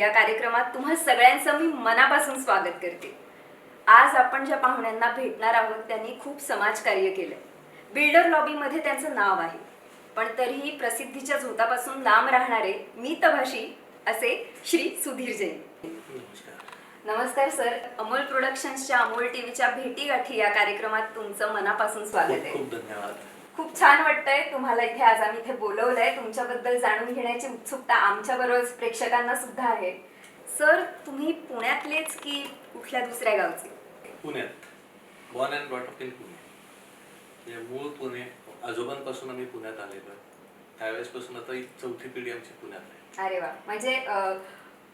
या कार्यक्रमात तुम्हा सगळ्यांचं मी मनापासून स्वागत करते. आज आपण ज्या पाहुण्यांना भेटणार आहोत त्यांनी खूप समाजकार्य केलं. बिल्डर लॉबीमध्ये त्यांचं नाव आहे. पण तरीही प्रसिद्धीच्या झोतापासून लांब राहणारे मितभाषी असे श्री सुधीर जैन. नमस्कार सर. अमोल प्रोडक्शन्सच्या अमोल टी व्हीच्या भेटी गाठी या कार्यक्रमात तुमचं मनापासून स्वागत आहे. खूप धन्यवाद. खूप छान वाटतंय. तुम्हाला इथे आज आम्ही इथे बोलवलंय. तुमच्याबद्दल जाणून घेण्याची उत्सुकता आमच्या बरोबर प्रेक्षकांना सुद्धा आहे. सर तुम्ही पुण्यातलेच की कुठल्या दुसऱ्या गावचे? पुण्यात. Born and brought up in Pune. मूळ पुणे. आजोबांपासून आम्ही पुण्यात आलेलो त्यावेळेसपासून आता ही चौथी पिढी आमची पुण्यात आहे. अरे वा. म्हणजे अं,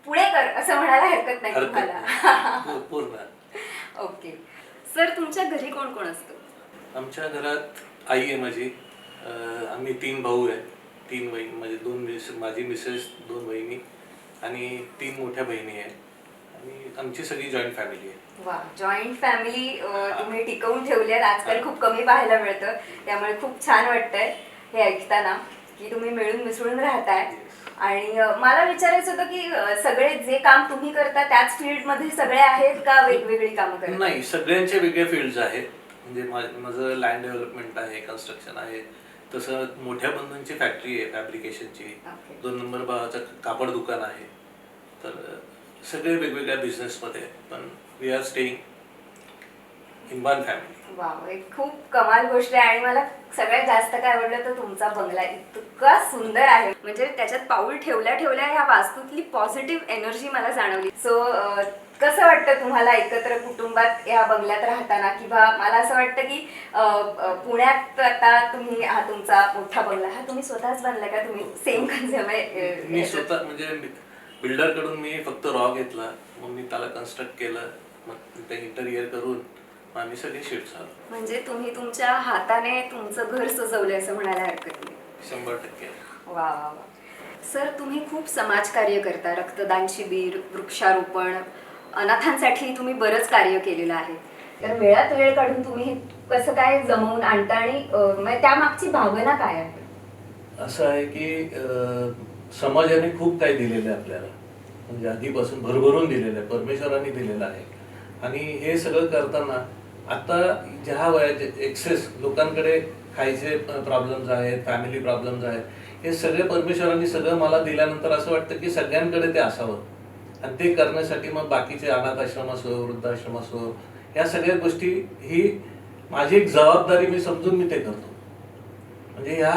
पुणेकर असं म्हणायला हरकत नाही हरकत तुम्हाला. नाही. पू- पूर्ण. ओके. सर तुमच्या घरी कोण कोण असतं? आमच्या घरात आई आहे माझी. आम्ही तीन भाऊ आहे. तीन बहीण म्हणजे दोन मिस माझी मिसेस दोन बहिणी आणि तीन मोठ्या बहिणी आहे आणि आमची सगळी जॉईंट फॅमिली आहे. वा जॉईंट फॅमिली तुम्ही टिकवून ठेवली आहेत. आजकाल खूप कमी पाहायला मिळतं. त्यामुळे खूप छान वाटतंय हे ऐकताना की तुम्ही मिळून मिसळून राहताय. आणि मला विचारायचं होतं की सगळे जे काम तुम्ही करता त्याच फील्डमध्ये सगळे आहेत का वेगवेगळी कामं करता नाही सगळ्यांचे वेगळे फील्ड्स आहेत. म्हणजे माझं लँड डेव्हलपमेंट आहे कन्स्ट्रक्शन आहे. तसं मोठ्या बंधूंची फॅक्टरी आहे फॅब्रिकेशनची Okay. दोन नंबर भावाचं कापड दुकान आहे. तर सगळे वेगवेगळ्या बिझनेसमध्ये आहेत. पण we are staying in one family wow एक खूप कमाल गोष्ट आहे. आणि मला सगळ्यात जास्त काय आवडलं तर तुमचा बंगला इतका सुंदर आहे. म्हणजे त्याच्यात पाऊल ठेवल्या ठेवल्या ह्या वास्तूतली पॉझिटिव्ह एनर्जी मला जाणवली. सो कसं वाटतं तुम्हाला एकत्र कुटुंबात या बंगल्यात राहताना? किंवा मला असं वाटतं की पुण्यात आता तुम्ही हा तुमचा मोठा बंगला हा तुम्ही स्वतःच बांधला का? तुम्ही सेम कन्झ्युम मी स्वतः म्हणजे बिल्डरकडून मी फक्त रॉ घेतला. मग मी त्याला कन्स्ट्रक्ट केलं. मग ते इंटरियर करून आम्ही सगळे शिफ्ट झालो म्हणजे तुम्ही तुमच्या हाताने तुमचं घर सजवलंय असं म्हणायला हरकत नाही. शंभर टक्के. वा वा वा. सर तुम्ही खूप समाजकार्य करता. रक्तदान शिबिर वृक्षारोपण अनाथांसाठी तुम्ही बरंच कार्य केलेलं आहे. तर वेळात वेळ काढून तुम्ही हे कसं काय जमवून आणता आणि म्हणजे त्यामागची भावना काय आहे? असं आहे की समाजाने खूप काही दिलेलं आहे आपल्याला. म्हणजे आधीपासून भरभरून दिलेलं आहे परमेश्वरांनी दिलेलं आहे. आणि हे सगळं करताना आता ज्या वयाचे एक्सेस लोकांकडे खायचे प्रॉब्लेम्स आहेत फॅमिली प्रॉब्लेम्स आहेत हे सगळे परमेश्वरांनी सगळं मला दिल्यानंतर असं वाटतं की सगळ्यांकडे ते असावं. आणि ते करण्यासाठी मग बाकीचे अनाथ आश्रम असो वृद्धाश्रम असो या सगळ्या गोष्टी ही माझी एक जबाबदारी मी समजून मी ते करतो. म्हणजे ह्या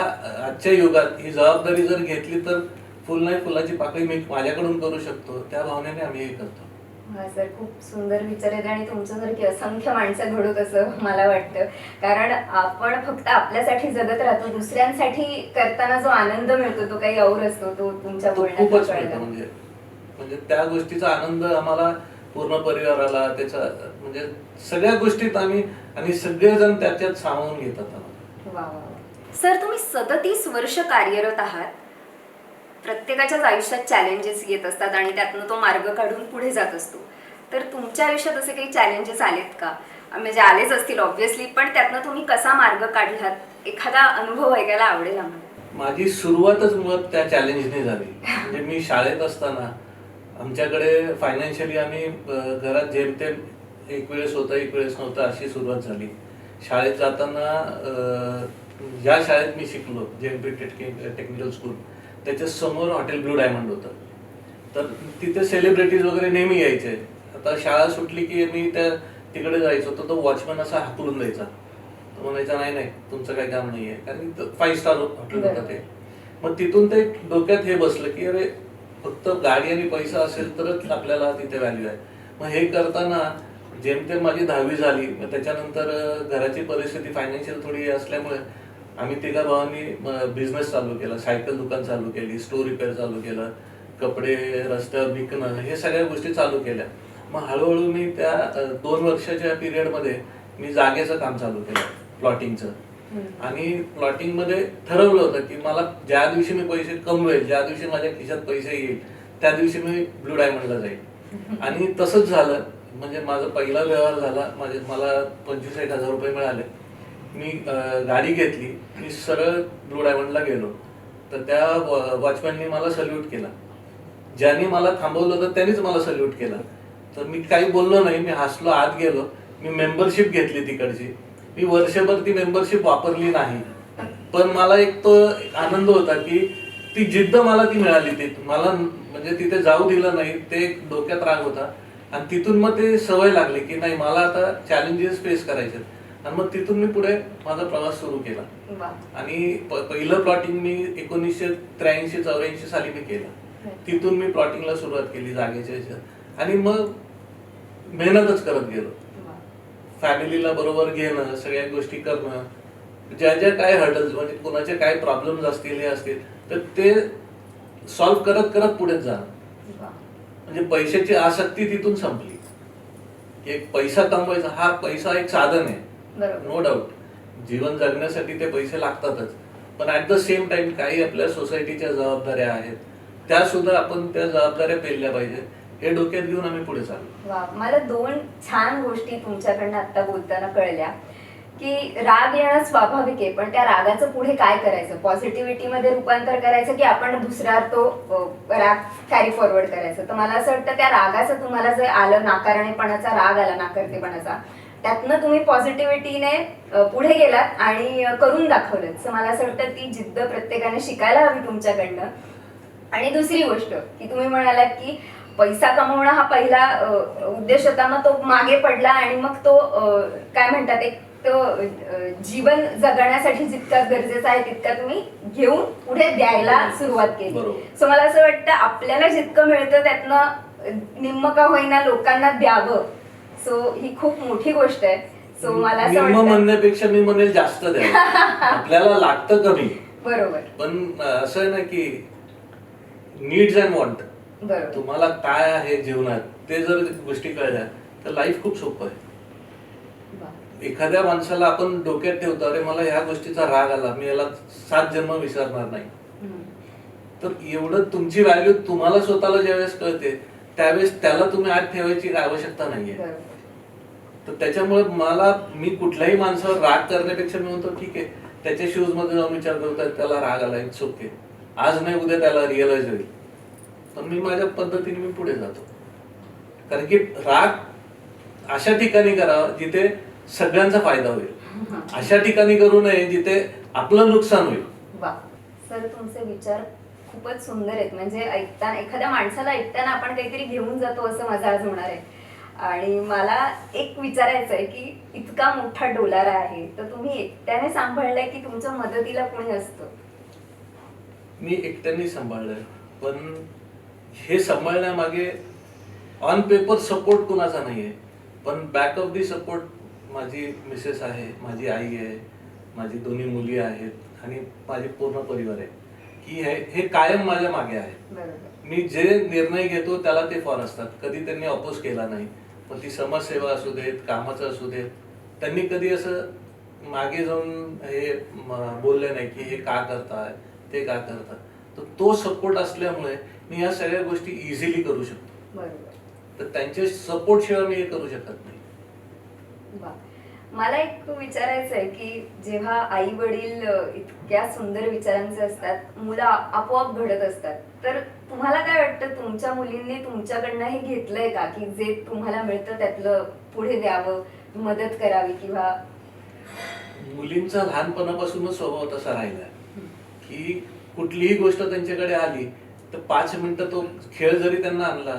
आजच्या युगात ही जबाबदारी जर घेतली तर फुल नाही फुलाची पाकळी मी माझ्याकडून करू शकतो. त्या भावनेने आम्ही हे करतो. हा सर खूप सुंदर विचार आहेत आणि तुमच्यासारखी असंख्य माणसं घडूत असं मला वाटतं. कारण आपण फक्त आपल्यासाठी जगत राहतो दुसऱ्यांसाठी करताना जो आनंद मिळतो तो काही और असतो तो तुमच्या बोलण्यात म्हणजे त्या गोष्टीचा आनंद आम्हाला पूर्ण परिवाराला त्याचा म्हणजे सगळ्या गोष्टीत आम्ही आणि सगळेजण त्याच्यात सामावून घेतात आम्हाला. सर तुम्ही सदतीस वर्ष कार्यरत आहात. प्रत्येकाच्याच आयुष्यात चॅलेंजेस येत असतात आणि त्यातनं तो मार्ग काढून पुढे जात असतो. तर तुमच्या आयुष्यात असे काही चॅलेंजेस आलेत का? म्हणजे आलेच असतील ऑब्व्हियसली पण त्यातनं तुम्ही कसा मार्ग काढलात? एखादा अनुभव ऐकायला आवडेल आम्हाला. माझी सुरुवातच मुळात त्या चॅलेंजने झाली. म्हणजे मी शाळेत असताना आमच्याकडे फायनान्शियली आम्ही घरात जेमतेम एक वेळेस होतं एक वेळेस नव्हतं अशी सुरुवात झाली. शाळेत जाताना ज्या शाळेत मी शिकलो जेएमपी टेक्निकल स्कूल. त्याच्यासमोर हॉटेल ब्लू डायमंड होतं. तर तिथे सेलिब्रिटीज वगैरे नेहमी यायचे. आता शाळा सुटली की मी त्या तिकडे जायचो तर तो वॉचमन असा हाकलून द्यायचा. तो म्हणायचा नाही नाही तुमचं काही काम नाहीये. कारण फाईव्ह स्टार हॉटेल होतं ते. मग तिथून ते डोक्यात हे बसलं की अरे फक्त गाडी आणि पैसा असेल तरच आपल्याला तिथे व्हॅल्यू आहे. मग हे करताना जेमतेम माझी दहावी झाली मग त्याच्यानंतर घराची परिस्थिती फायनान्शियल थोडी असल्यामुळे आम्ही तिघा भावांनी बिझनेस चालू केला. सायकल दुकान चालू केली स्टोर रिपेअर चालू केलं कपडे रस्त्यावर विकणं हे सगळ्या गोष्टी चालू केल्या. मग हळूहळू मी त्या दोन वर्षाच्या पिरियडमध्ये मी जागेचं काम चालू केलं प्लॉटिंगचं आणि प्लॉटिंगमध्ये ठरवलं होतं की मला ज्या दिवशी मी पैसे कमवेल ज्या दिवशी माझ्या खिशात पैसे येईल त्या दिवशी मी ब्लू डायमंडला जाईल. आणि तसंच झालं. म्हणजे माझा पहिला व्यवहार झाला. माझे मला पंचवीस एक हजार रुपये मिळाले. मी गाडी घेतली. मी सरळ ब्लू डायमंडला गेलो. तर त्या वॉचमॅननी मला सल्यूट केला. ज्यांनी मला थांबवलं होतं त्यांनीच मला सल्यूट केला. तर मी काही बोललो नाही. मी हसलो आत गेलो. मी मेंबरशिप घेतली तिकडची. मी वर्षभर ती मेंबरशिप वापरली नाही. पण मला एक तो आनंद होता की ती जिद्द मला ती मिळाली ती मला म्हणजे तिथे जाऊ दिलं नाही ते एक डोक्यात राग होता. आणि तिथून मग ते सवय लागली की नाही मला आता चॅलेंजेस फेस करायचे आणि मग तिथून मी पुढे माझा प्रवास सुरू केला. आणि पहिलं प्लॉटिंग मी एकोणीसशे त्र्याऐंशी चौऱ्याऐंशी साली मी केलं. तिथून मी प्लॉटिंगला सुरुवात केली जागेच्या ह्याच्यात आणि मग मेहनतच करत गेलो. फॅमिलीला बरोबर घेणं सगळ्या गोष्टी करणं ज्या ज्या काय हर्डल्स म्हणजे कोणाचे काय प्रॉब्लेम्स असतील हे असतील तर ते सॉल्व्ह करत करत पुढे जाणं वा म्हणजे पैशाची आसक्ती तिथून संपली. की एक पैसा कमवायचा हा पैसा एक साधन आहे. नो डाऊट जीवन जगण्यासाठी ते पैसे लागतातच. पण ऍट द सेम टाइम काही आपल्या सोसायटीच्या जबाबदाऱ्या आहेत. त्या सुद्धा आपण त्या जबाबदाऱ्या पेलल्या पाहिजे हे डोक्यात घेऊन आम्ही पुढे चाललो. वा मला दोन छान गोष्टी तुमच्याकडनं आता बोलताना कळल्या की राग येणं स्वाभाविक आहे पण त्या रागाचं पुढे काय करायचं? पॉझिटिव्हिटी मध्ये रूपांतर करायचं की आपण दुसरा तो अ, राग कॅरी फॉरवर्ड करायचं? तर मला असं वाटतं त्या रागाचं तुम्हाला जर आलं नाकारणेपणाचा राग आला नाकर्तेपणाचा त्यातनं तुम्ही पॉझिटिव्हिटीने पुढे गेलात आणि अ, करून दाखवलं सो मला असं वाटतं ती जिद्द प्रत्येकाने शिकायला हवी तुमच्याकडनं. आणि दुसरी गोष्ट की तुम्ही म्हणालात की पैसा कमवणं हा पहिला उद्देश होता. मग तो मागे पडला आणि मग तो काय म्हणतात एक तो जीवन जगण्यासाठी जितका गरजेचा आहे तितका तुम्ही घेऊन पुढे द्यायला सुरुवात केली. सो मला असं वाटतं आपल्याला जितकं मिळतं त्यातनं निम्म का होईना लोकांना द्यावं. सो ही खूप मोठी गोष्ट आहे. सो मला असं म्हणण्यापेक्षा मी म्हणेल जास्त द्या आपल्याला लागतं कमी. बरोबर. पण असं आहे ना की नीड्स अँड वॉन्ट बरोबर. तुम्हाला काय आहे जीवनात ते जर गोष्टी कळल्या तर लाईफ खूप सोपं आहे. एखाद्या माणसाला आपण डोक्यात ठेवतो अरे मला ह्या गोष्टीचा राग आला मी याला सात जन्म विसरणार नाही. तर एवढं तुमची व्हॅल्यू तुम्हाला स्वतःला ज्यावेळेस कळते त्यावेळेस त्याला तुम्ही आत ठेवायची आवश्यकता नाहीये. तर त्याच्यामुळे मला मी कुठल्याही माणसावर राग करण्यापेक्षा मी म्हणतो ठीक आहे त्याच्या शूजमध्ये जाऊन विचार करतो त्याला राग आला इट्स ओके आज नाही उद्या त्याला रिअलाइज होईल. पण मी माझ्या पद्धतीने मी पुढे जातो. कारण की राग अशा ठिकाणी करावा जिथे सगळ्यांचा फायदा होईल. अशा ठिकाणी करू नये जिथे आपलं नुकसान होईल. वा. सर तुमचे विचार खूपच सुंदर आहेत. म्हणजे ऐकताना एखाद्या माणसाला ऐकताना आपण काहीतरी घेऊन जातो असं माझं आज होणार आहे. आणि मला एक विचारायचं आहे की इतका मोठा डोलारा आहे तर तुम्ही एकट्याने सांभाळलाय की तुमच्या मदतीला कोणी असतं? मी एकट्याने सांभाळलंय. पण हे सांभाळण्यामागे ऑन पेपर सपोर्ट कुणाचा नाहीये. पण बॅक ऑफ दी सपोर्ट माझी मिसेस आहे माझी आई आहे माझी दोन्ही मुली आहेत आणि माझे पूर्ण परिवार आहे. की हे हे कायम माझ्या मागे आहे. मी जे निर्णय घेतो त्याला ते फॉर असतात. कधी त्यांनी अपोज केला नाही. मग ती समाजसेवा असू देत कामाचं असू देत त्यांनी कधी असं मागे जाऊन हे बोलले नाही की हे का करताय ते का करतात तर तो सपोर्ट असल्यामुळे मी या सगळ्या गोष्टी इझिली करू शकतो. तर त्यांच्या सपोर्ट शिवाय मी हे करू शकत नाही. मला एक विचारायचं आहे की जेव्हा आई वडील इतक्या सुंदर विचारांचे असतात मुलं आपोआप घडत असतात तर तुम्हाला काय वाटतं तुमच्या मुलींनी तुमच्याकडनं हे घेतलंय का? की जे तुम्हाला मिळतं त्यातलं पुढे द्यावं मदत करावी किंवा मुलींचा लहानपणापासूनच स्वभाव तसा राहिला की कुठलीही गोष्ट त्यांच्याकडे आली तर पाच मिनिटं तो खेळ जरी त्यांना आणला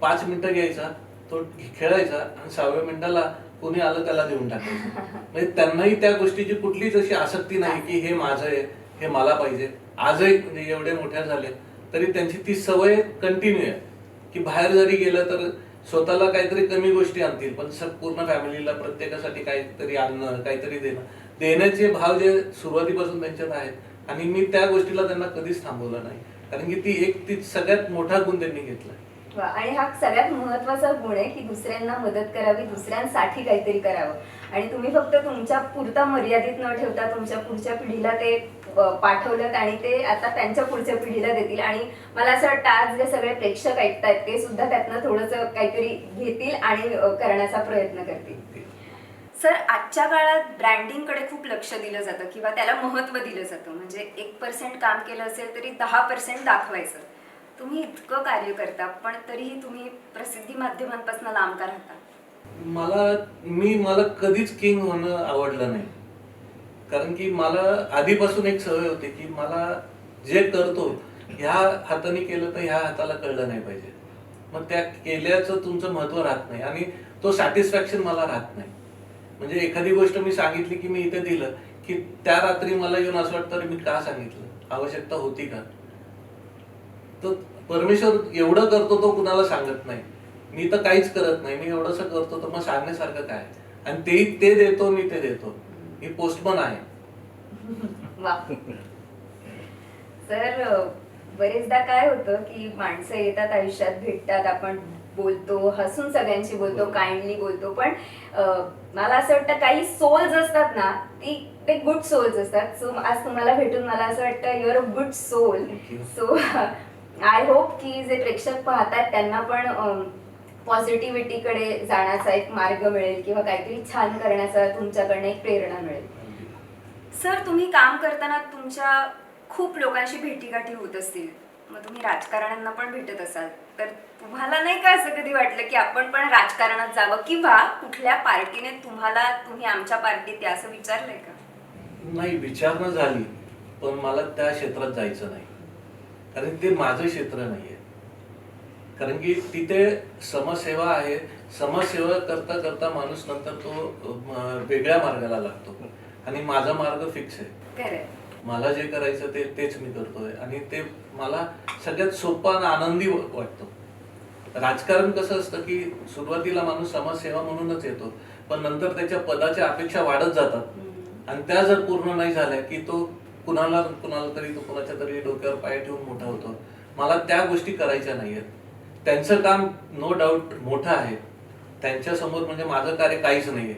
पाच मिनिटं घ्यायचा तो खेळायचा आणि सहाव्या मिनिटाला कोणी आलं त्याला देऊन टाकायचं. म्हणजे त्यांनाही त्या गोष्टीची कुठलीच अशी आसक्ती नाही की हे माझं आहे हे मला पाहिजे. आजही म्हणजे एवढे मोठ्या झाले तरी त्यांची ती सवय कंटिन्यू आहे. की बाहेर जरी गेलं तर स्वतःला काहीतरी कमी गोष्टी आणतील पण पूर्ण फॅमिलीला प्रत्येकासाठी काहीतरी आणणं काहीतरी देणं. देण्याचे भाव जे सुरुवातीपासून त्यांच्यात आहेत आणि मी त्या गोष्टीला त्यांना कधीच थांबवलं नाही. कारण की ती एक ती सगळ्यात मोठा गुण त्यांनी घेतला आणि हा सगळ्यात महत्त्वाचा गुण आहे की दुसऱ्यांना मदत करावी दुसऱ्यांसाठी काहीतरी करावं. आणि तुम्ही फक्त तुमच्या पुरता मर्यादित न ठेवता तुमच्या पुढच्या पिढीला ते पाठवलं आणि ते आता त्यांच्या पुढच्या पिढीला देतील. आणि मला असं वाटतं आज जे सगळे प्रेक्षक ऐकतायत ते सुद्धा त्यातनं थोडंसं काहीतरी घेतील आणि करण्याचा प्रयत्न करतील. सर आजच्या काळात ब्रँडिंगकडे खूप लक्ष दिलं जातं किंवा त्याला महत्त्व दिलं जातं. म्हणजे एक पर्सेंट काम केलं असेल तरी दहा पर्सेंट दाखवायचं. तुम्ही इतकं कार्य करता पण तरीही तुम्ही प्रसिद्धी माध्यमांपासून लांब का राहता. मला मी मला कधीच किंग होणं आवडलं नाही. कारण की मला आधीपासून एक सवय होती की मला जे करतो ह्या हाताने केलं तर ह्या हाताला कळलं नाही पाहिजे. मग त्या केल्याचं तुमचं महत्त्व राहत नाही आणि तो सॅटिस्फॅक्शन मला राहत नाही. म्हणजे एखादी गोष्ट मी सांगितली की मी इथे दिलं की त्या रात्री मला येऊन असं वाटतं "अरे, मी का सांगितलं? आवश्यकता होती का? तर परमेश्वर एवढं करतो तो कुणाला सांगत नाही. मी तर काहीच करत नाही. मी एवढंसं करतो तर मग सांगण्यासारखं काय? आणि तेही ते देतो मी ते देतो. मी पोस्टमन आहे. सर बरेचदा काय होतं की माणसं येतात आयुष्यात भेटतात आपण बोलतो हसून सगळ्यांशी बोलतो काइंडली बोलतो पण मला असं वाटतं काही सोल्स असतात ना ती ते गुड सोल्स असतात. सो आज तुम्हाला भेटून मला असं वाटतं your a good soul. So I hope की जे प्रेक्षक पाहतात त्यांना पण पॉझिटिव्हिटीकडे जाण्याचा एक मार्ग मिळेल किंवा काहीतरी छान करण्याचा तुमच्याकडनं एक प्रेरणा मिळेल. सर तुम्ही काम करताना तुमच्या खूप लोकांशी भेटीगाठी होत असतील. मग तुम्ही राजकारण्यांना पण भेटत असाल. तर तुम्हाला नाही का असं कधी वाटलं की आपण पण राजकारणात जावं? किंवा कुठल्या पार्टीने तुम्हाला तुम्ही आमच्या पार्टीत या असं विचारलंय का? नाही विचारणं झाली पण मला त्या क्षेत्रात जायचं नाही. कारण ते माझं क्षेत्र नाहीये. कारण की तिथे समाजसेवा आहे. समाजसेवा करता करता माणूस नंतर तो वेगळ्या मार्गाला लागतो. आणि माझा मार्ग फिक्स आहे. मला जे करायचं ते तेच मी करतोय. आणि ते मला सगळ्यात सोपा आणि आनंदी वाटतो. राजकारण कसं असतं की सुरुवातीला माणूस समाजसेवा म्हणूनच येतो पण नंतर त्याच्या पदाच्या अपेक्षा वाढत जातात. आणि त्या जर पूर्ण नाही झाल्या की तो कुणाला कुणाला तरी तो कुणाच्या तरी डोक्यावर पाय ठेवून मोठा होतो. मला त्या गोष्टी करायच्या नाहीयेत. त्यांचं काम नो डाऊट मोठं आहे. त्यांच्यासमोर म्हणजे माझं कार्य काहीच नाहीये.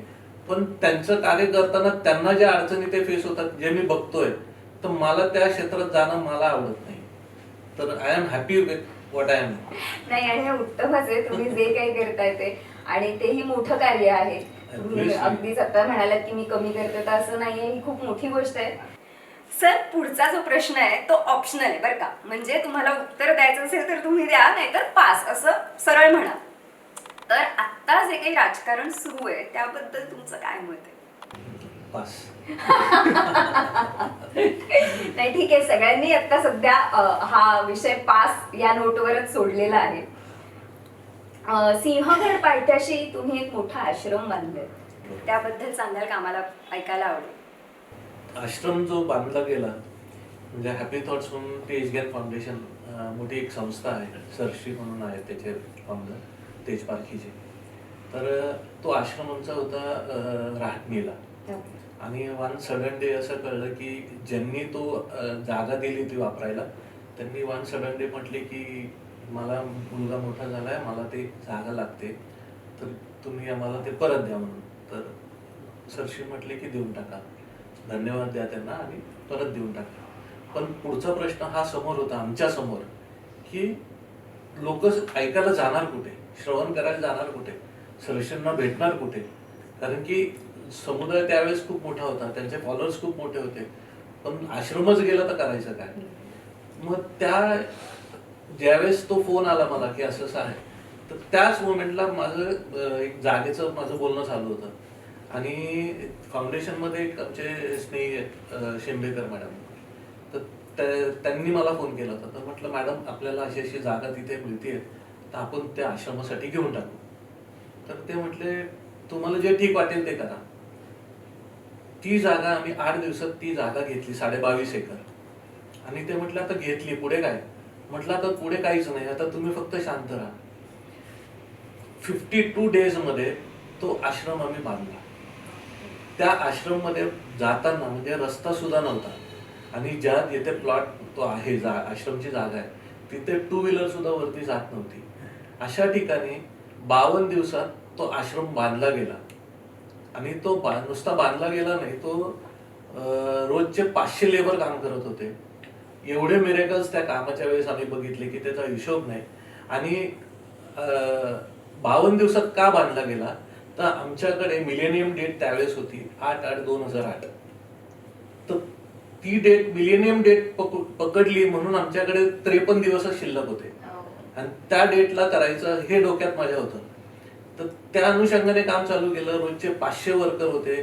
पण त्यांचं कार्य करताना त्यांना ज्या अडचणी ते फेस होतात जे मी बघतोय तर मला त्या क्षेत्रात जाणं मला आवडत नाही. तर I am happy with what I am नाही आणि हे उत्तमच आहे. तुम्ही जे काही करताय ते. आणि तेही मोठं कार्य आहे. तुम्ही. अगदीच आता म्हणालात की मी कमी करते तर असं नाहीये ही खूप मोठी गोष्ट आहे. सर पुढचा जो प्रश्न आहे तो ऑप्शनल आहे बरं का? म्हणजे तुम्हाला उत्तर द्यायचं असेल तर तुम्ही द्या नाहीतर पास असं सरळ म्हणा. तर आत्ता जे काही राजकारण सुरू आहे त्याबद्दल तुमचं काय मत आहे? पास नाही ठीक आहे. सगळ्यांनी आता सध्या हा विषय पास या नोटवरच सोडलेला आहे. सिंहगड पायथ्याशी तुम्ही एक मोठा आश्रम बांधलाय. त्याबद्दल सांगाल का? आम्हाला ऐकायला आवडेल. आश्रम जो बांधला गेला म्हणजे हॅपी थॉट्स म्हणून ते एजगॅन फाउंडेशन मोठी एक संस्था आहे. सरश्री म्हणून आहे त्याचे फाउंडर तेज पारखीचे तर तो आश्रम आमचा होता राहटणीला आणि वन सडन डे असं कळलं की ज्यांनी तो जागा दिली ती वापरायला त्यांनी वन सडन डे म्हटले की मला मुलगा मोठा झाला आहे मला ते जागा लागते तर तुम्ही आम्हाला ते परत द्या म्हणून. तर सरशी म्हटले की देऊन टाका. धन्यवाद द्या त्यांना आणि परत देऊन टाका. पण पुढचा प्रश्न हा समोर होता आमच्यासमोर की लोक ऐकायला जाणार कुठे? श्रवण करायला जाणार कुठे? सरशींना भेटणार कुठे? कारण की समुदाय त्यावेळेस खूप मोठा होता. त्यांचे फॉलोअर्स खूप मोठे होते. पण आश्रमच गेला तर करायचं काय? मग त्या ज्यावेळेस तो फोन आला मला की असं असं आहे तर त्याच मोमेंटला माझं एक जागेचं माझं बोलणं चालू होतं. आणि फाउंडेशनमध्ये एक आमचे स्नेही आहेत शेंबेकर मॅडम. तर त्या- त्यांनी मला फोन केला होता. तर म्हटलं मॅडम आपल्याला अशी अशी जागा तिथे मिळते तर आपण त्या आश्रमासाठी घेऊन टाकू. तर ते म्हटले तुम्हाला जे ठीक वाटेल ते करा. ती जागा आम्ही आठ दिवसात ती जागा घेतली साडे बावीस एकर. आणि ते म्हटलं आता घेतली पुढे काय? म्हटलं आता पुढे काहीच नाही आता तुम्ही फक्त शांत राहा. फिफ्टी टू डेजमध्ये तो आश्रम आम्ही बांधला. त्या आश्रममध्ये जाताना म्हणजे रस्ता सुद्धा नव्हता. आणि ज्या जिथे प्लॉट तो आहे जा आश्रमची जागा आहे तिथे टू व्हीलर सुद्धा वरती जात नव्हती. अशा ठिकाणी बावन्न दिवसात तो आश्रम बांधला गेला. आणि तो बा- नुसता बांधला गेला नाही तो रोजचे पाचशे लेबर काम करत होते. एवढे मिरेकल्स त्या कामाच्या वेळेस आम्ही बघितले की त्याचा हिशोब नाही. आणि बावन्न दिवसात का बांधला गेला? तर आमच्याकडे मिलेनियम डेट त्यावेळेस होती आठ आठ दोन हजार आठ. तर ती डेट मिलेनियम डेट पकडली म्हणून आमच्याकडे त्रेपन्न दिवसच शिल्लक होते. आणि त्या डेटला करायचं हे डोक्यात माझ्या होतं. तर त्या अनुषंगाने काम चालू केलं. रोजचे पाचशे वर्कर होते.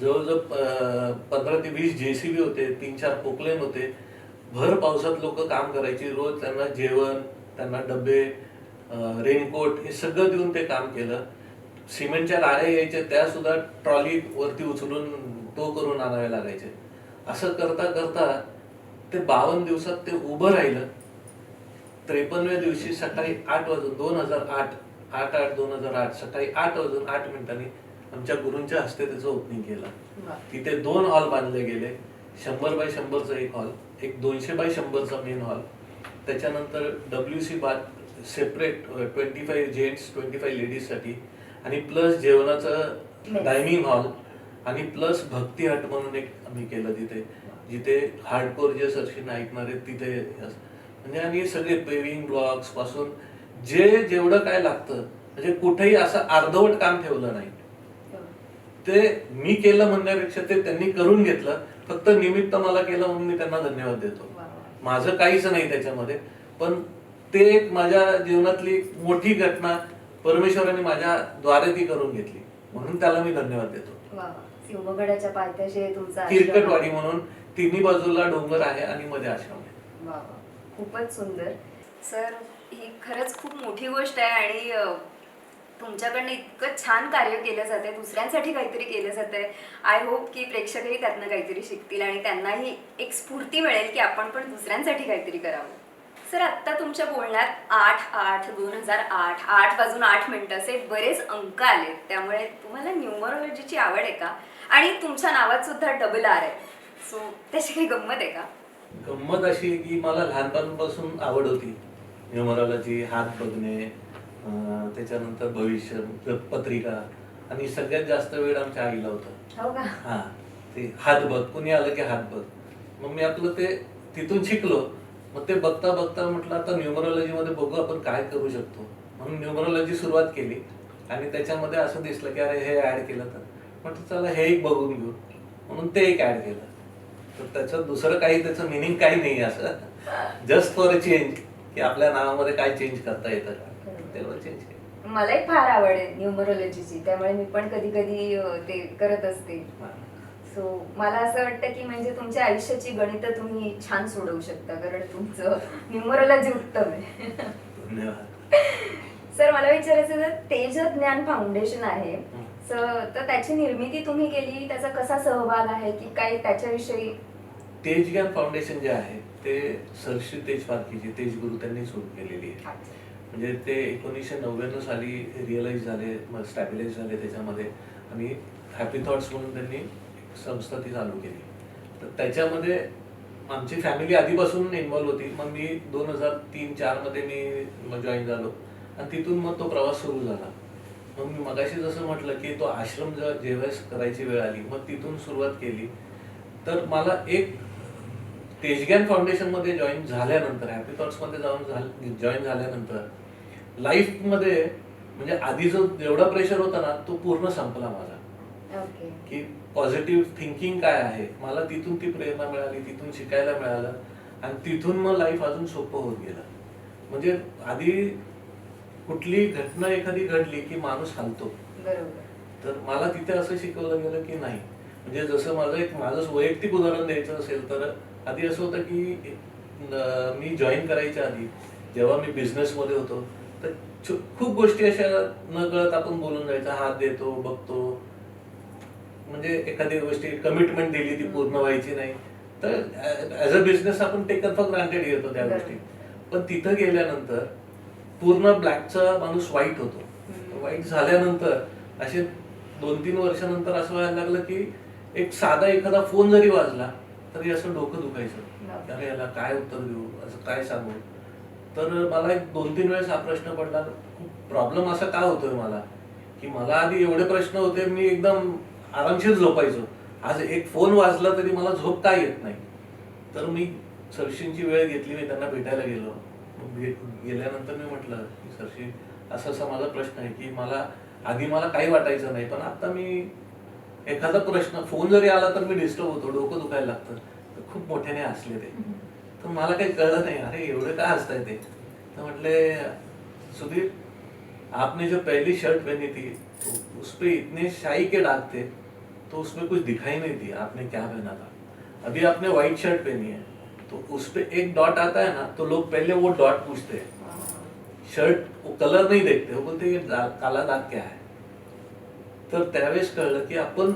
जवळजवळ पंधरा ते वीस जेसीबी होते. तीन चार पोकलेन होते. भर पावसात लोक काम करायची. रोज त्यांना जेवण त्यांना डबे रेनकोट हे सगळं देऊन ते काम केलं. सिमेंटच्या गाड्या यायच्या. त्या सुद्धा ट्रॉली वरती उचलून तो करून आणावे लागायचे. असं करता करता ते बावन्न दिवसात ते उभं राहिलं. त्रेपन्नव्या दिवशी सकाळी आठ वाजून दोन हजार आठ आठ आठ दोन हजार आठ सकाळी आठ वाजून आठ मिनिटांनी आमच्या गुरूंच्या हस्ते त्याचं ओपनिंग केलं. तिथे दोन हॉल बांधले गेले. शंभर बाय शंभरचा एक हॉल एक दोनशे बाय शंभरचा मेन हॉल त्याच्यानंतर W C bath separate twenty five gents twenty five लेडीजसाठी आणि प्लस जेवणाचं. डायनिंग हॉल आणि प्लस भक्ती हट म्हणून एक आम्ही केलं तिथे. जिथे हार्डकोर जे सरशीन ऐकणार तिथे म्हणजे आणि सगळे पेविंग ब्लॉक्सपासून जे जेवढं काय लागतं म्हणजे कुठेही असं अर्धवट काम ठेवलं नाही. ते मी केलं म्हणण्यापेक्षा ते त्यांनी करून घेतलं. फक्त निमित्त मला केलं म्हणून मी त्यांना धन्यवाद देतो. माझं काहीच नाही त्याच्यामध्ये. पण ते एक माझ्या जीवनातली मोठी घटना परमेश्वराने माझ्या द्वारे ती करून घेतली. म्हणून त्याला मी धन्यवाद देतो. किरकटवाडी म्हणून तिन्ही बाजूला डोंगर आहे आणि मध्ये आश्रम आहे. खूपच सुंदर. सर ही खरंच खूप मोठी गोष्ट आहे आणि तुमच्याकडनं इतकं छान कार्य केलं जाते दुसऱ्यांसाठी काहीतरी केलं जातंय. आय होप की प्रेक्षकही त्यातनं काहीतरी शिकतील आणि त्यांनाही एक स्फूर्ती मिळेल की आपण पण दुसऱ्यांसाठी काहीतरी करावं. सर आत्ता तुमच्या बोलण्यात आठ आठ दोन हजार आठ आठ वाजून आठ मिनटं असे बरेच अंक आले. त्यामुळे तुम्हाला न्यूमरोलॉजीची आवड आहे का? आणि तुमच्या नावात सुद्धा डबल आर आहे. सो त्याची काही गंमत आहे का? गंमत अशी आहे की मला लहानपणापासून आवड होती. न्यूमरॉलॉजी हात बघणे त्याच्यानंतर भविष्य पत्रिका आणि सगळ्यात जास्त वेळ आमच्या आईला होता. हो हा ते हात बघ कुणी आलं की हात बघ. मग मी आपलं ते तिथून शिकलो. मग ते बघता बघता म्हटलं आता न्यूमरोलॉजी मध्ये बघू आपण काय करू शकतो. म्हणून न्यूमरोलॉजी सुरुवात केली. आणि त्याच्यामध्ये असं दिसलं की अरे हे ऍड केलं तर. म्हटलं चला हे एक बघून घेऊ. म्हणून ते एक ऍड केलं. तर त्याचं दुसरं काही त्याचं मिनिंग काही नाही असं. जस्ट फॉर अ चेंज की आपल्या नावामध्ये काय चेंज करता येतं? का तेवढं चेंज केलं. मलाही फार आवड आहे न्यूमरोलॉजीची त्यामुळे मी पण कधी कधी ते करत असते. सो मला असं वाटतं की म्हणजे तुमच्या आयुष्याची गणित तुम्ही छान सोडवू शकता कारण तुमचं न्यूमरोलॉजी उत्तम आहे. सर मला विचारायचं तर तेज ज्ञान फाउंडेशन आहे. हं. स- तर त्याची निर्मिती तुम्ही केली त्याचा कसा सहभाग आहे की काय त्याच्याविषयी? तेज ज्ञान फाउंडेशन जे आहे ते सरशी तेज पारखीची तेज गुरु त्यांनी सुरू केलेली आहे. म्हणजे ते एकोणीसशे नव्याण्णव साली रिअलाइज झाले मग स्टॅबिलाइज झाले त्याच्यामध्ये आणि हॅपी थॉट्स म्हणून त्यांनी संस्था ती चालू केली. तर त्याच्यामध्ये आमची फॅमिली आधीपासून इन्व्हॉल्व होती. मग मी दोन हजार तीन चारमध्ये मी जॉईन झालो. आणि तिथून मग तो प्रवास सुरू झाला. मग मी मगाशी जसं म्हटलं की तो आश्रम जेव्हा करायची वेळ आली मग तिथून सुरुवात केली. तर मला एक तेजग्यान फाउंडेशनमध्ये जॉईन झाल्यानंतर हॅपी थॉट्समध्ये जाऊन जॉईन झाल्यानंतर लाईफमध्ये म्हणजे आधी जो जेवढा प्रेशर होता ना तो पूर्ण संपला माझा. ओके की पॉझिटिव्ह थिंकिंग काय आहे? मला तिथून ती प्रेरणा मिळाली तिथून शिकायला मिळालं आणि तिथून मग लाईफ अजून सोपं होत गेलं. म्हणजे आधी कुठली घटना एखादी घडली की माणूस हलतो. तर मला तिथे असं शिकवलं गेलं की नाही. म्हणजे जसं माझं एक माझं वैयक्तिक उदाहरण द्यायचं असेल तर आधी असं होतं की मी जॉईन करायच्या आधी जेव्हा मी बिझनेसमध्ये होतो तर खूप गोष्टी अशा न कळत आपण बोलून जायचं हात देतो बघतो. म्हणजे एखादी गोष्टी कमिटमेंट दिली ती पूर्ण व्हायची नाही. तर ऍज अ बिझनेस आपण टेकन फॉर ग्रांटेड घेतो त्या. गोष्टी. पण तिथं गेल्यानंतर पूर्ण ब्लॅकचा माणूस वाईट होतो. वाईट झाल्यानंतर असे दोन तीन वर्षानंतर असं व्हायला लागलं की एक साधा एखादा फोन जरी वाजला तरी असं डोकं दुखायचं. अरे याला काय उत्तर देऊ? असं काय सांगू? तर मला एक दोन तीन वेळेस हा प्रश्न पडला. प्रॉब्लेम असा का होतोय मला? की मला आधी एवढे प्रश्न होते मी एकदम आरामशीर झोपायचो. आज एक फोन वाजला तरी मला झोप का येत नाही? तर मी सरशींची वेळ घेतली मी त्यांना भेटायला गेलो. गेल्यानंतर मी म्हटलं की सरशी असा असा माझा प्रश्न आहे की मला आधी मला काही वाटायचं नाही पण आता मी एखादा प्रश्न फ़ोन जरी आला तर मी डिस्टर्ब होतो डोकं दुखायला लागतं. तर खूप मोठ्याने हसले ते. तर मला काही कळलं नाही अरे एवढं का हसताय ते? तर म्हटले सुधीर आपने जो पहली शर्ट पहनी थी तो उस पे इतने शाही के दाग थे तो उसमें कुछ दिखाई नहीं दिया आपने क्या पहना था? अभी आपने व्हाइट शर्ट पहनी है तो उस पे एक डॉट आता है ना तो लोग पहले वो डॉट पूछते हैं। शर्ट वो कलर नहीं देखते वो बोलते ये काला दाग क्या है? तर त्यावेळेस कळलं की आपण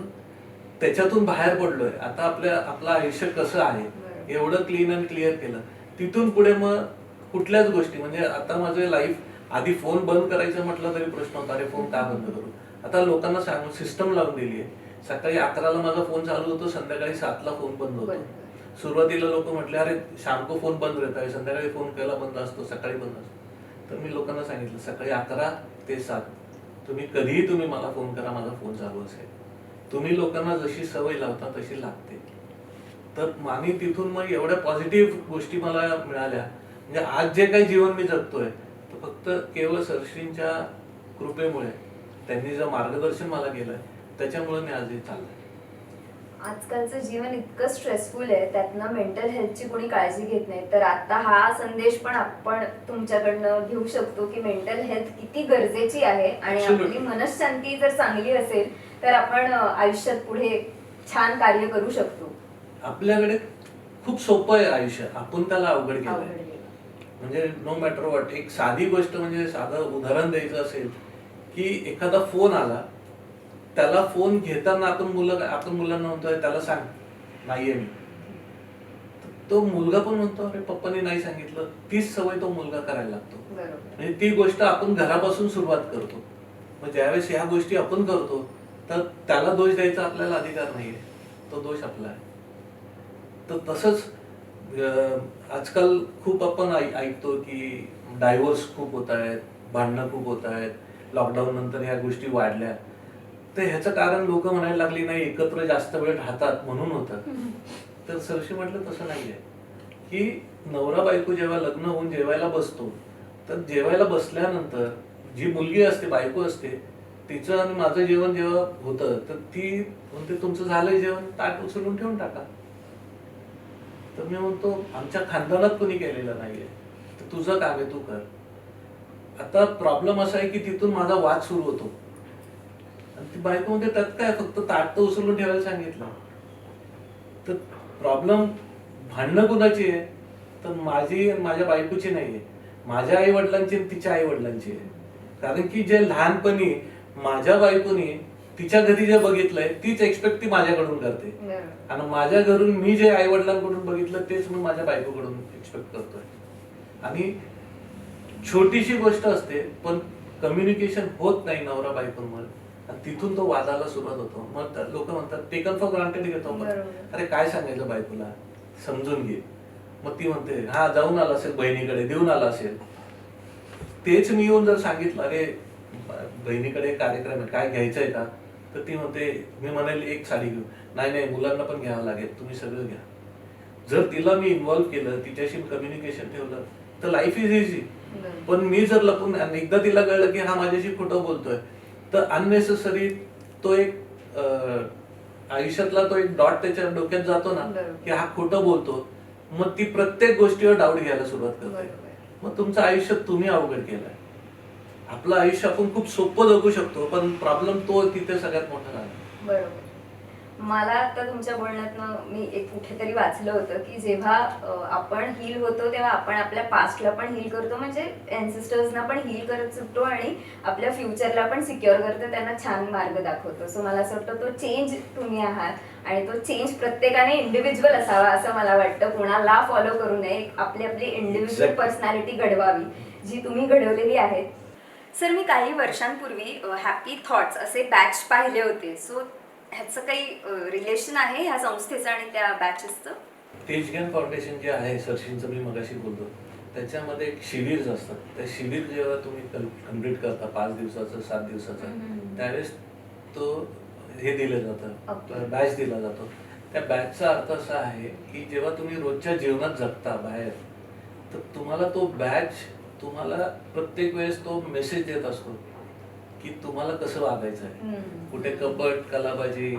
त्याच्यातून बाहेर पडलोय. आता आपल्या आपलं आयुष्य कसं आहे. एवढं क्लीन अँड क्लिअर केलं. तिथून पुढे मग कुठल्याच गोष्टी म्हणजे आता माझं लाईफ आधी फोन बंद करायचं म्हटलं तरी प्रश्न होता अरे फोन का बंद करू? आता लोकांना सांगून सिस्टम लावून दिली आहे. सकाळी अकराला माझा फोन चालू होतो संध्याकाळी सातला फोन बंद होतो. सुरुवातीला लोक म्हटले अरे शाम को फोन बंद रहता संध्याकाळी फोन केला बंद असतो सकाळी बंद असतो. तर मी लोकांना सांगितलं सकाळी अकरा ते सात. तुम्ही कधीही तुम्ही मला फोन करा माझा फोन चालू असेल. तुम्ही लोकांना जशी सवय लावता तशी लागते. तर आणि तिथून मग एवढ्या पॉझिटिव्ह गोष्टी मला मिळाल्या. म्हणजे आज जे काही जीवन मी जगतोय तर फक्त केवळ सरश्रींच्या कृपेमुळे त्यांनी जे मार्गदर्शन मला केलंय त्याच्यामुळे मी आज हे चाललंय. आजकालचं जीवन इतकं स्ट्रेसफुल आहे त्यातनं मेंटल हेल्थची कोणी काळजी घेत नाही तर आता हा संदेश पण आपण तुमच्याकडनं घेऊ शकतो की मेंटल हेल्थ किती गरजेची आहे आणि. आपली मनशांती जर चांगली असेल तर आपण आयुष्यात पुढे छान कार्य करू शकतो आपल्याकडे खूप सोपं आहे आयुष्य आपण त्याला अवघड गेलं. म्हणजे नो मॅटर वॉट एक साधी गोष्ट म्हणजे साधं उदाहरण द्यायचं असेल की एखादा फोन आला त्याला फोन घेताना आपण मुलं आपण मुलांना म्हणतोय त्याला सांग. नाहीये मी. तो मुलगा पण म्हणतो अरे पप्पानी नाही सांगितलं. तीच सवय तो मुलगा करायला लागतो. म्हणजे ती गोष्ट आपण घरापासून सुरुवात करतो. मग ज्यावेळेस ह्या गोष्टी आपण करतो तर त्याला दोष द्यायचा आपल्याला अधिकार नाहीये. तो दोष आपला आहे. तर तसंच आजकाल खूप आपण ऐकतो की डायव्होर्स खूप होत आहेत भांडणं खूप होत आहेत. लॉकडाऊन नंतर ह्या गोष्टी वाढल्या. तर ह्याचं कारण लोक म्हणायला लागली नाही एकत्र जास्त वेळ राहतात म्हणून होतात तर सरशी म्हटलं तसं नाहीये. की नवरा बायको जेव्हा लग्न होऊन जेवायला बसतो तर जेवायला बसल्यानंतर जी मुलगी असते बायको असते तिचं आणि माझं जेवण जेव्हा होतं तर ती म्हणते तुमचं झालंय जेवण ताट उचलून ठेवून टाका. तर मी म्हणतो आमच्या खानदानात कोणी केलेलं नाहीये तर तुझं काम आहे तू कर. आता प्रॉब्लेम असा आहे की तिथून माझा वाद सुरू होतो. ती बायको म्हणते त्यात काय फक्त ताट तर उचलून ठेवायला सांगितलं. तर प्रॉब्लेम भांडणं कुणाची आहे? तर माझी माझ्या बायकोची नाहीये. माझ्या आई वडिलांची आणि तिच्या आई वडिलांची आहे. कारण की जे लहानपणी माझ्या बायकोनी तिच्या घरी जे बघितलंय तीच एक्सपेक्ट ती माझ्याकडून करते. आणि माझ्या घरून मी जे आई वडिलांकडून बघितलं तेच मी माझ्या बायकोकडून एक्सपेक्ट करतोय. आणि छोटीशी गोष्ट असते पण कम्युनिकेशन होत नाही नवरा बायकोंवर आणि तिथून तो वादाला सुरुवात होतो. मग लोक म्हणतात टेकन फॉर ग्रांटेड घेतो बरोबर. अरे काय सांगायचं बायकोला? समजून घे. मग ती म्हणते हा जाऊन आला असेल बहिणीकडे देऊन आला असेल. तेच मी येऊन जर सांगितलं अरे ब- बहिणीकडे कार्यक्रम आहे काय घ्यायचंय का? तर ती म्हणते मी म्हणेल एक साडी घेऊ नाही नाही मुलांना पण घ्यावं लागेल तुम्ही सगळं घ्या. जर तिला मी इन्व्हॉल्व्ह केलं तिच्याशी कम्युनिकेशन ठेवलं तर लाईफ इज इझी बरोबर. पण मी जर लपून आणि एकदा तिला कळलं की हा माझ्याशी खोटं बोलतोय तर अननेसेसरी तो एक आयुष्यातला तो एक डॉट त्याच्या डोक्यात जातो ना. की हा खोटं बोलतो मग ती प्रत्येक गोष्टीवर डाऊट घ्यायला सुरुवात करते. मग तुमचं आयुष्य तुम्ही अवघड केलंय आपलं आयुष्य आपण खूप सोपं जगू शकतो पण प्रॉब्लेम तो तिथे सगळ्यात मोठा बरोबर मला आता तुमच्या बोलण्यातनं मी एक कुठेतरी वाचलं होतं की जेव्हा आपण हील होतो तेव्हा आपण आपल्या पास्टला पण हील करतो म्हणजे एन्सिस्टर्सना पण हील करत सुटतो आणि आपल्या फ्युचरला पण सिक्युअर करतो त्यांना छान मार्ग दाखवतो. सो मला असं वाटतं तो चेंज तुम्ही आहात आणि तो चेंज प्रत्येकाने इंडिव्हिज्युअल असावा असं मला वाटतं. कुणाला फॉलो करू नये आपली आपली इंडिव्हिज्युअल. पर्सनॅलिटी घडवावी जी तुम्ही घडवलेली आहेत. सर मी काही वर्षांपूर्वी हॅपी थॉट्स असे बॅच पाहिले होते. सो ह्याचं काही रिलेशन आहे ह्या संस्थेचं आणि त्या बॅचेसचं तेजग्यान फाउंडेशन जे आहे सरशींचं मी मगाशी बोलतो त्याच्यामध्ये एक शिबिर असतात त्या शिबिर जेव्हा तुम्ही कंप्लीट करता पाच दिवसाचं सात दिवसाचं. त्यावेळेस तो हे दिलं. जातं. बॅच दिला जातो. त्या बॅचचा अर्थ असा आहे की जेव्हा तुम्ही रोजच्या जीवनात जगता बाहेर तर तुम्हाला तो बॅच तुम्हाला प्रत्येक वेळेस तो मेसेज देत असतो. की तुम्हाला कसं वागायचं आहे. कुठे कपट कलाबाजी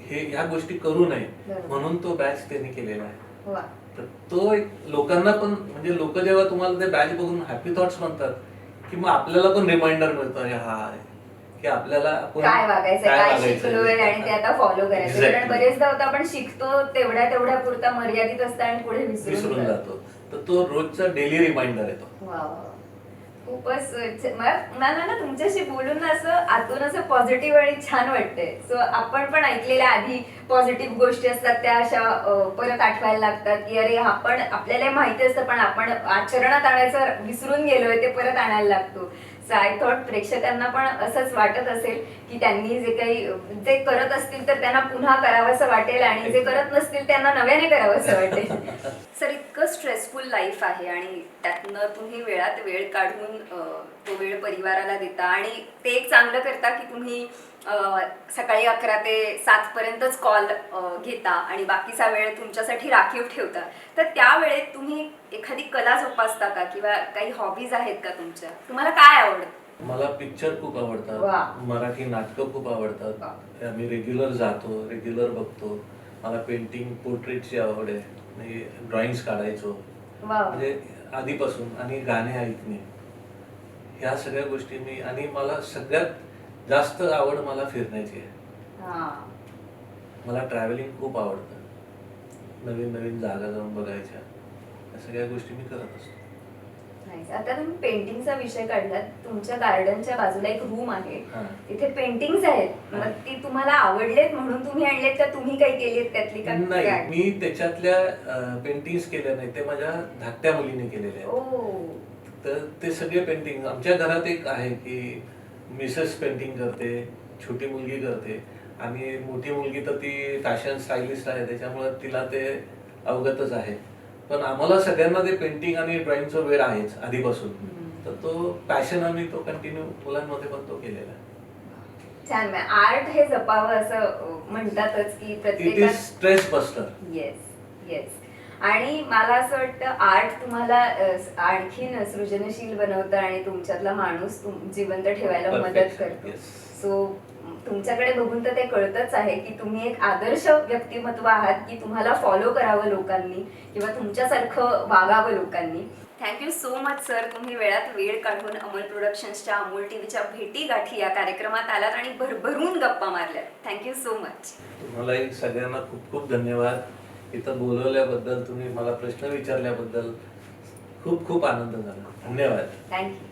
हे ह्या गोष्टी करू नये. म्हणून तो बॅच त्यांनी केलेला आहे तर तो एक लोकांना पण म्हणजे लोक जेव्हा तुम्हाला ते बॅच बघून हॅपी थॉट्स म्हणतात की मग आपल्याला पण रिमाइंडर मिळतो अरे हा की आपल्याला काय वागायचं काय. शिकलोय आणि ते आता फॉलो करायचं. कारण बरेचदा होतं आपण शिकतो तेवढ्या तेवढ्या पुरता मर्यादित असतं आणि पुढे विसरून जातो तर तो रोजचा डेली रिमाइंडर येतो. खूपच मला ना तुमच्याशी बोलून असं आतून असं पॉझिटिव्ह आणि छान वाटतंय. सो आपण पण ऐकलेल्या आधी पॉझिटिव्ह गोष्टी असतात त्या अशा परत आठवायला लागतात की अरे आपण आपल्याला माहिती असतं पण आपण आचरणात आणायचं विसरून गेलोय ते परत आणायला लागतो. सो आय थॉट प्रेक्षकांना पण असंच वाटत असेल की त्यांनी जे काही जे करत असतील तर त्यांना पुन्हा करावंसं वाटेल आणि जे करत नसतील त्यांना नव्याने करावंसं वाटेल. सर इतकं स्ट्रेसफुल लाईफ आहे आणि त्यातनं तुम्ही वेळात वेळ काढून तो वेळ परिवाराला देता आणि ते एक चांगलं करता की तुम्ही सकाळी अकरा ते सात पर्यंतच कॉल घेता आणि बाकीचा वेळ तुमच्यासाठी राखीव ठेवता. तर त्या वेळेत तुम्ही एखादी कला जोपासता का किंवा काही हॉबीज आहेत का तुमच्या? तुम्हाला काय आवडतं? मला पिक्चर खूप. आवडतात. मराठी नाटकं खूप आवडतात. आम्ही रेग्युलर जातो रेग्युलर बघतो. मला पेंटिंग पोर्ट्रेटची आवड आहे. ड्रॉइंग्स काढायचो. म्हणजे आधीपासून. आणि गाणे ऐकणे. ह्या सगळ्या गोष्टी मी आणि मला सगळ्यात जास्त आवड मला फिरण्याची आहे. हा. मला ट्रॅव्हलिंग खूप आवडतं. नवीन नवीन जागा जाऊन बघायच्या. या सगळ्या गोष्टी मी करत असतो. आता तुम्ही पेंटिंगचा विषय काढलात. तुमच्या गार्डनच्या बाजूला एक रूम आहे. तिथे पेंटिंग्स आहेत. मग ती तुम्हाला आवडलेत म्हणून तुम्ही आणलेत का? तुम्ही काही केलीत त्यातली का? नाही? मी त्याच्यातल्या पेंटिंग्स केल्या नाही ते माझ्या धाकट्या मुलीने केलेले आहेत. ओ. तर ते सगळे पेंटिंग आमच्या घरात एक आहे की मिसेस पेंटिंग करते छोटी मुलगी करते. आणि मोठी मुलगी तर ती फॅशन स्टायलिस्ट आहे त्याच्यामुळे तिला ते अवगतच आहे. पण आम्हाला सगळ्यांना ते पेंटिंग आणि ड्रॉइंगचा वेळ आहेच आधीपासून. तर तो पॅशन आम्ही तो कंटिन्यू मुलांमध्ये पण तो केलेला आहे. छान आर्ट हे जपावं असं म्हणतातच की प्रत्येकात स्ट्रेस बस्टर येस येस आणि मला असं वाटतं आर्ट तुम्हाला आणखीन सृजनशील बनवतं आणि तुमच्यातला माणूस जिवंत ठेवायला मदत. करतो. सो तुमच्याकडे बघून तर ते कळतच आहे की तुम्ही एक आदर्श व्यक्तिमत्व आहात की तुम्हाला फॉलो करावं लोकांनी किंवा तुमच्यासारखं वागावं लोकांनी. थँक्यू सो मच सर तुम्ही वेळात वेळ काढून अमोल प्रोडक्शन्सच्या अमोल टीव्हीच्या भेटी गाठी या कार्यक्रमात आलात आणि भरभरून गप्पा मारल्यात. थँक्यू सो मच तुम्हालाही सगळ्यांना खूप खूप धन्यवाद. इथं बोलवल्याबद्दल तुम्ही मला प्रश्न विचारल्याबद्दल खूप खूप आनंद झाला. धन्यवाद. थँक्यू.